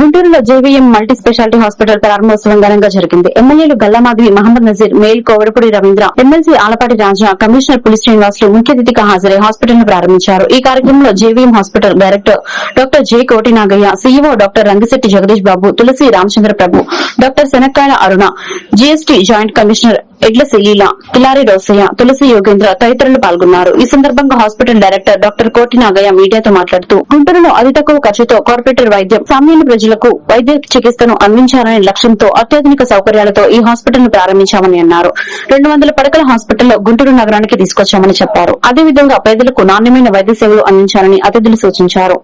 గుంటూరులో JVM multi speciality hospital ప్రారంభోత్సవం ఘనంగా జరిగింది. ఎమ్మెల్యేలు గల్లామాధవి మహమ్మద్ నజీర్ మేల్ కోవడపూడి రవీంద్ర ఎమ్మెల్సీ ఆలపాటి రాజా కమిషనర్ పులి శ్రీనివాసులు ముఖ్య అతిథిగా హాజరై హాస్పిటల్ను ప్రారంభించారు. ఈ కార్యక్రమంలో JVM hospital director doctor J Koti Nagaiah CEO doctor Rangisetti Jagadish Babu Tulasi Ramachandra Prabhu doctor Shanakkayala Aruna GST joint commissioner Edla Shaleela Kilari Rosaiah తులసి యోగేంద్ర తదితరులు పాల్గొన్నారు. ఈ సందర్భంగా హాస్పిటల్ డైరెక్టర్ డాక్టర్ కోటి నాగయ్య మీడియాతో మాట్లాడుతూ గుంటూరులో అతి తక్కువ ఖర్చుతో కార్పొరేటర్ వైద్యం సామాన్య ప్రజలకు వైద్య చికిత్సను అందించాలనే లక్ష్యంతో అత్యాధునిక సౌకర్యాలతో ఈ హాస్పిటల్ను ప్రారంభించామని అన్నారు. రెండు వందల పడకల హాస్పిటల్లో గుంటూరు నగరానికి తీసుకొచ్చామని చెప్పారు. అదేవిధంగా పేదలకు నాణ్యమైన వైద్య సేవలు అందించాలని అతిథులు సూచించారు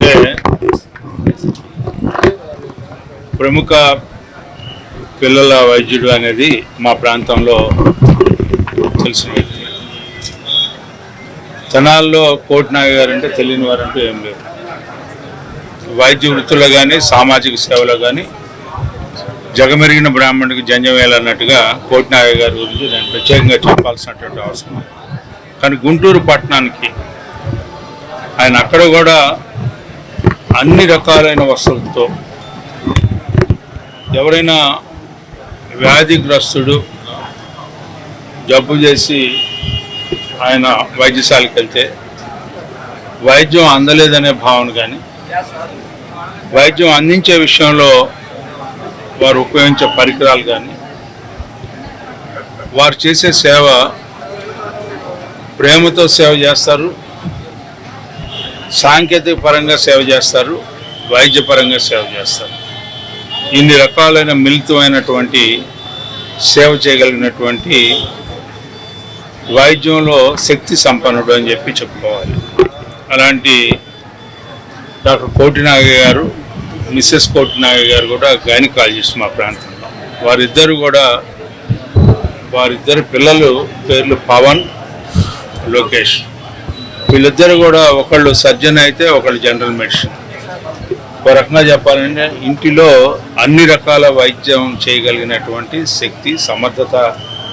అంటే ప్రముఖ పిల్లల వైద్యుడు అనేది మా ప్రాంతంలో తెలిసిన వ్యక్తి. తెనాల్లో కోటినాగ గారు అంటే తెలియని వారంటూ ఏం లేదు. వైద్య వృత్తిలో కానీ సామాజిక సేవలో కానీ జగమెరిగిన బ్రాహ్మణుడికి జంజమేలు అన్నట్టుగా కోటినాగ గారి గురించి నేను ప్రత్యేకంగా చెప్పాల్సినటువంటి అవసరం కానీ గుంటూరు పట్టణానికి ఆయన అక్కడ కూడా అన్ని రకాలైన వసతులతో ఎవరైనా వ్యాధిగ్రస్తుడు జబ్బు చేసి ఆయన వైద్యశాలకు వెళ్తే వైద్యం అందలేదనే భావన కానీ వైద్యం అందించే విషయంలో వారు ఉపయోగించే పరికరాలు కానీ వారు చేసే సేవ ప్రేమతో సేవ చేస్తారు సాంకేతిక పరంగా సేవ చేస్తారు వైద్యపరంగా సేవ చేస్తారు. ఇన్ని రకాలైన మిళితమైనటువంటి సేవ చేయగలిగినటువంటి వైద్యంలో శక్తి సంపన్నుడు అని చెప్పి చెప్పుకోవాలి. అలాంటి డాక్టర్ కోటినాగ గారు మిస్సెస్ కోటినాగ గారు కూడా గైనకాలజిస్ట్ మా ప్రాంతంలో. వారిద్దరు కూడా వారిద్దరు పిల్లలు పేర్లు పవన్ లోకేష్. వీళ్ళిద్దరు కూడా ఒకళ్ళు సర్జన్ అయితే ఒకళ్ళు జనరల్ మెడిసిన్. ఒక రకంగా చెప్పాలంటే ఇంటిలో అన్ని రకాల వైద్యం చేయగలిగినటువంటి శక్తి సమర్థత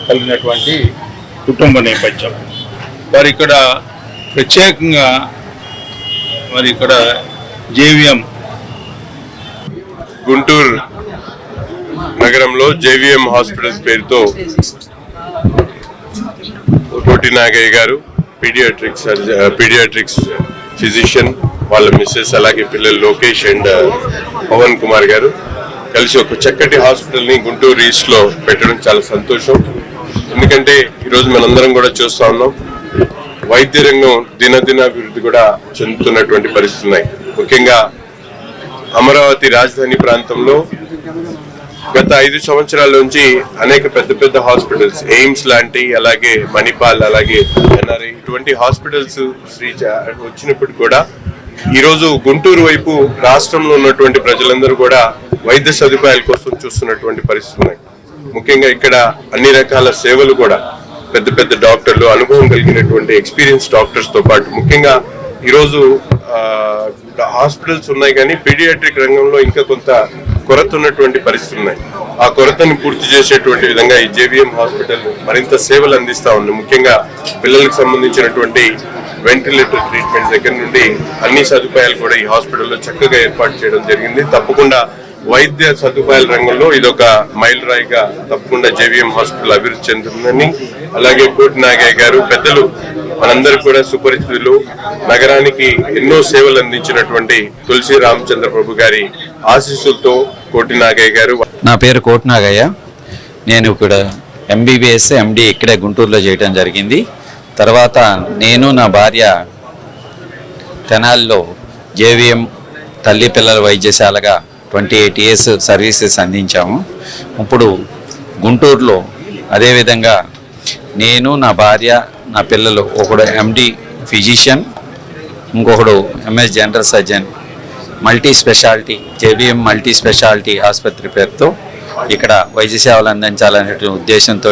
కలిగినటువంటి కుటుంబ నేపథ్యం. వారు ఇక్కడ ప్రత్యేకంగా మరి ఇక్కడ జేవిఎం గుంటూరు నగరంలో జేవిఎం హాస్పిటల్స్ పేరుతో కోటి నాగయ్య గారు పీడియాట్రిక్స్ పీడియాట్రిక్స్ ఫిజిషియన్ వాళ్ళ మిస్సెస్ అలాగే పిల్లలు లోకేష్ అండ్ uh, పవన్ కుమార్ గారు కలిసి ఒక చక్కటి హాస్పిటల్ని గుంటూరు ఈస్ట్లో పెట్టడం చాలా సంతోషం. ఎందుకంటే ఈరోజు మనందరం కూడా చూస్తూ ఉన్నాం. వైద్య రంగం దినదినాభివృద్ధి కూడా చెందుతున్నటువంటి పరిస్థితులు ఉన్నాయి. ముఖ్యంగా అమరావతి రాజధాని ప్రాంతంలో గత ఐదు సంవత్సరాల నుంచి అనేక పెద్ద పెద్ద హాస్పిటల్స్ ఎయిమ్స్ లాంటి అలాగే మణిపాల్ అలాగే ఎన్ఆర్ఐ ఇటువంటి హాస్పిటల్స్ రీచ్ వచ్చినప్పుడు కూడా ఈరోజు గుంటూరు వైపు రాష్ట్రంలో ఉన్నటువంటి ప్రజలందరూ కూడా వైద్య సదుపాయాల కోసం చూస్తున్నటువంటి పరిస్థితులు ఉన్నాయి. ముఖ్యంగా ఇక్కడ అన్ని రకాల సేవలు కూడా పెద్ద పెద్ద డాక్టర్లు అనుభవం కలిగినటువంటి ఎక్స్పీరియన్స్ డాక్టర్స్తో పాటు ముఖ్యంగా ఈరోజు హాస్పిటల్స్ ఉన్నాయి కానీ పీడియాట్రిక్ రంగంలో ఇంకా కొంత కొరత ఉన్నటువంటి పరిస్థితులు ఉన్నాయి. ఆ కొరతను పూర్తి చేసేటువంటి విధంగా ఈ జేవిఎం హాస్పిటల్ మరింత సేవలు అందిస్తా ఉంది. ముఖ్యంగా పిల్లలకు సంబంధించినటువంటి వెంటిలేటర్ ట్రీట్మెంట్ దగ్గర నుండి అన్ని సదుపాయాలు కూడా ఈ హాస్పిటల్లో చక్కగా ఏర్పాటు చేయడం జరిగింది. తప్పకుండా వైద్య సదుపాయాల రంగంలో ఇదొక మైల్ రాయిగా తప్పకుండా జేవిఎం హాస్పిటల్ అభివృద్ధి చెందుతుందని అలాగే కోటి నాగయ్య గారు పెద్దలు మనందరూ కూడా సుపరిచితులు నగరానికి ఎన్నో సేవలు అందించినటువంటి తులసి రామచంద్ర ప్రభు గారి ఆశీస్సులతో కోటి నాగయ్య గారు నా పేరు కోట్నాగయ్య నేను ఇక్కడ ఎంబీబీఎస్ ఎండి ఇక్కడే గుంటూరులో చేయడం జరిగింది. తర్వాత నేను నా భార్య తెనాలిలో జేవిఎం తల్లి పిల్లల వైద్యశాలగా ట్వంటీ ఎయిట్ ఇయర్స్ సర్వీసెస్ అందించాము. ఇప్పుడు గుంటూరులో అదేవిధంగా నేను నా భార్య నా పిల్లలు ఒకడు ఎండి ఫిజిషియన్ ఇంకొకడు MS general surgeon multi speciality JBM multi speciality ఆసుపత్రి పేరుతో ఇక్కడ వైద్య సేవలు అందించాలనే ఉద్దేశంతో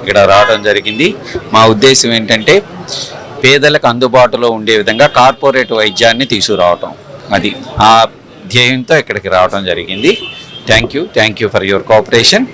ఇక్కడ రావడం జరిగింది. మా ఉద్దేశం ఏంటంటే పేదలకు అందుబాటులో ఉండే విధంగా కార్పొరేట్ వైద్యాన్ని తీసుకురావటం. అది ఆ ధ్యేయంతో ఇక్కడికి రావడం జరిగింది. Thank you thank you for your cooperation